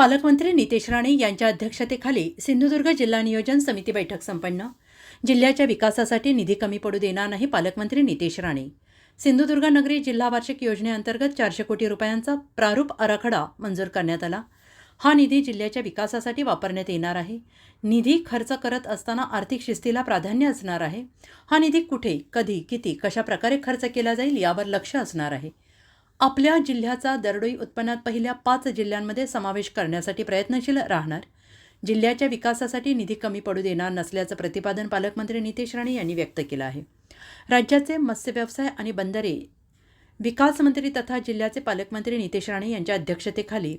पालकमंत्री नितेश राणे यांच्या अध्यक्षतेखाली सिंधुदुर्ग जिल्हा नियोजन समिती बैठक संपन्न. जिल्ह्याच्या विकासासाठी निधी कमी पडू देणार नाही पालकमंत्री नितेश राणे. सिंधुदुर्ग नगरी जिल्हा वार्षिक योजनेअंतर्गत चारशे कोटी रुपयांचा प्रारूप आराखडा मंजूर करण्यात आला. हा निधी जिल्ह्याच्या विकासासाठी वापरण्यात येणार आहे. निधी खर्च करत असताना आर्थिक शिस्तीला प्राधान्य असणार आहे. हा निधी कुठे कधी किती कशा प्रकारे खर्च केला जाईल यावर लक्ष असणार आहे. आपल्या जिल्ह्याचा दरडोई उत्पन्नात पहिल्या पाच जिल्ह्यांमध्ये समावेश करण्यासाठी प्रयत्नशील राहणार. जिल्ह्याच्या विकासासाठी निधी कमी पडू देणार नसल्याचं प्रतिपादन पालकमंत्री नितेश राणे यांनी व्यक्त केलं आहे. राज्याचे मत्स्य व्यवसाय आणि बंदरे विकास मंत्री तथा जिल्ह्याचे पालकमंत्री नितेश राणे यांच्या अध्यक्षतेखाली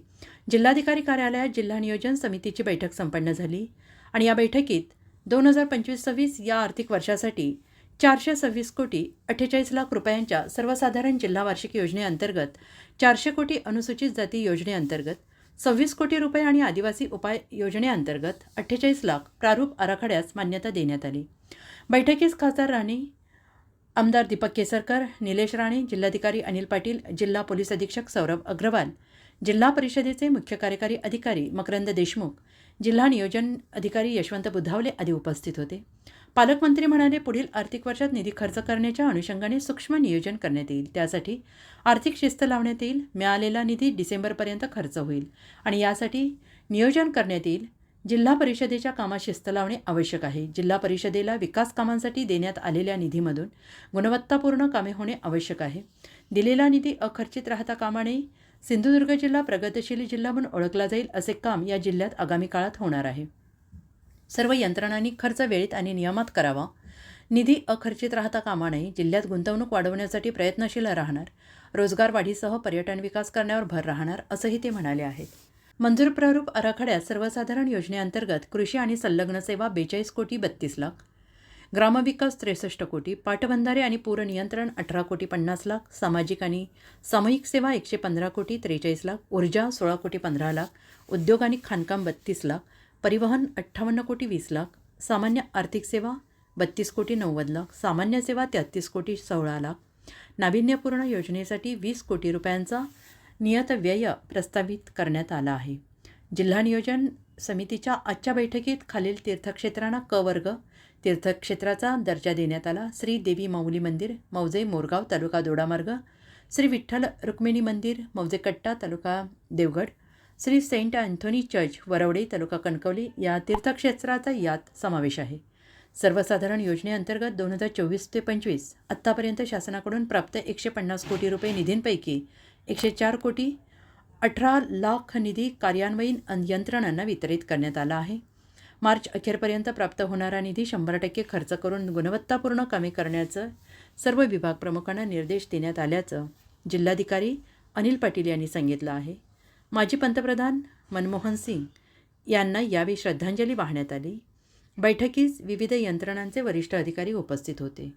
जिल्हाधिकारी कार्यालयात जिल्हा नियोजन समितीची बैठक संपन्न झाली. आणि या बैठकीत दोन हजार पंचवीस सव्वीस या आर्थिक वर्षासाठी चारशे सव्वीस कोटी अठ्ठेचाळीस लाख रुपयांच्या सर्वसाधारण जिल्हा वार्षिक योजनेअंतर्गत चारशे कोटी अनुसूचित जाती योजनेअंतर्गत सव्वीस कोटी रुपये आणि आदिवासी उपाय योजनेअंतर्गत अठ्ठेचाळीस लाख प्रारूप आराखड्यास मान्यता देण्यात आली. बैठकीस खासदार राणे आमदार दीपक केसरकर निलेश राणे जिल्हाधिकारी अनिल पाटील जिल्हा पोलीस अधीक्षक सौरभ अग्रवाल जिल्हा परिषदेचे मुख्य कार्यकारी अधिकारी मकरंद देशमुख जिल्हा नियोजन अधिकारी यशवंत बुधावले आदी उपस्थित होते. पालकमंत्री म्हणाले पुढील आर्थिक वर्षात निधी खर्च करण्याच्या अनुषंगाने सूक्ष्म नियोजन करण्यात येईल. त्यासाठी आर्थिक शिस्त लावण्यात येईल. मिळालेला निधी डिसेंबरपर्यंत खर्च होईल. आणि यासाठी नियोजन करण्यात येईल. जिल्हा परिषदेच्या कामात शिस्त लावणे आवश्यक आहे. जिल्हा परिषदेला विकास कामांसाठी देण्यात आलेल्या निधीमधून गुणवत्तापूर्ण कामे होणे आवश्यक आहे. दिलेला निधी अखर्चित राहता कामा नये. सिंधुदुर्ग जिल्हा प्रगतशील जिल्हा म्हणून ओळखला जाईल असे काम या जिल्ह्यात आगामी काळात होणार आहे. सर्व यंत्रणांनी खर्च वेळेत आणि नियमात करावा. निधी अखर्चित राहता कामा नये. जिल्ह्यात गुंतवणूक वाढवण्यासाठी प्रयत्नशील राहणार. रोजगार वाढीसह पर्यटन विकास करण्यावर भर राहणार असंही ते म्हणाले आहेत. मंजूर प्रारूप आराखड्यात सर्वसाधारण योजनेअंतर्गत कृषी आणि संलग्न सेवा बेचाळीस कोटी बत्तीस लाख ग्रामविकास त्रेसष्ट कोटी पाटबंधारे आणि पूरनियंत्रण अठरा कोटी पन्नास लाख सामाजिक आणि सामूहिक सेवा एकशे पंधरा कोटी त्रेचाळीस लाख ऊर्जा सोळा कोटी पंधरा लाख उद्योग आणि खाणकाम बत्तीस लाख परिवहन अठ्ठावन्न कोटी वीस लाख सामान्य आर्थिक सेवा बत्तीस कोटी नव्वद लाख सामान्य सेवा तेहत्तीस कोटी सोळा लाख. नाविन्यपूर्ण योजनेसाठी वीस कोटी रुपयांचा नियत व्यय प्रस्तावित करण्यात आला आहे. जिल्हा नियोजन समितीच्या आजच्या बैठकीत खालील तीर्थक्षेत्रांना क वर्ग तीर्थक्षेत्राचा दर्जा देण्यात आला. श्री देवी माऊली मंदिर मौजे मोरगाव तालुका दोडामार्ग श्री विठ्ठल रुक्मिणी मंदिर मौजे Katta taluka Devgad Shri saint Anthony church Varavade taluka Kankavli या तीर्थक्षेत्राचा यात समावेश आहे. सर्वसाधारण योजनेअंतर्गत दोन हजार चोवीस ते पंचवीस आत्तापर्यंत शासनाकडून प्राप्त एकशे पन्नास कोटी रुपये निधींपैकी एकशे चार कोटी अठरा लाख निधी कार्यान्वयीन यंत्रणांना वितरित करण्यात आला आहे. मार्च अखेरपर्यंत प्राप्त होणारा निधी शंभर टक्के खर्च करून गुणवत्तापूर्ण कामे करण्याचं सर्व विभाग प्रमुखांना निर्देश देण्यात आल्याचं जिल्हाधिकारी अनिल पाटील यांनी सांगितलं आहे. माजी पंतप्रधान मनमोहन सिंग यांना यावेळी श्रद्धांजली वाहण्यात आली. बैठकीस विविध यंत्रणांचे वरिष्ठ अधिकारी उपस्थित होते.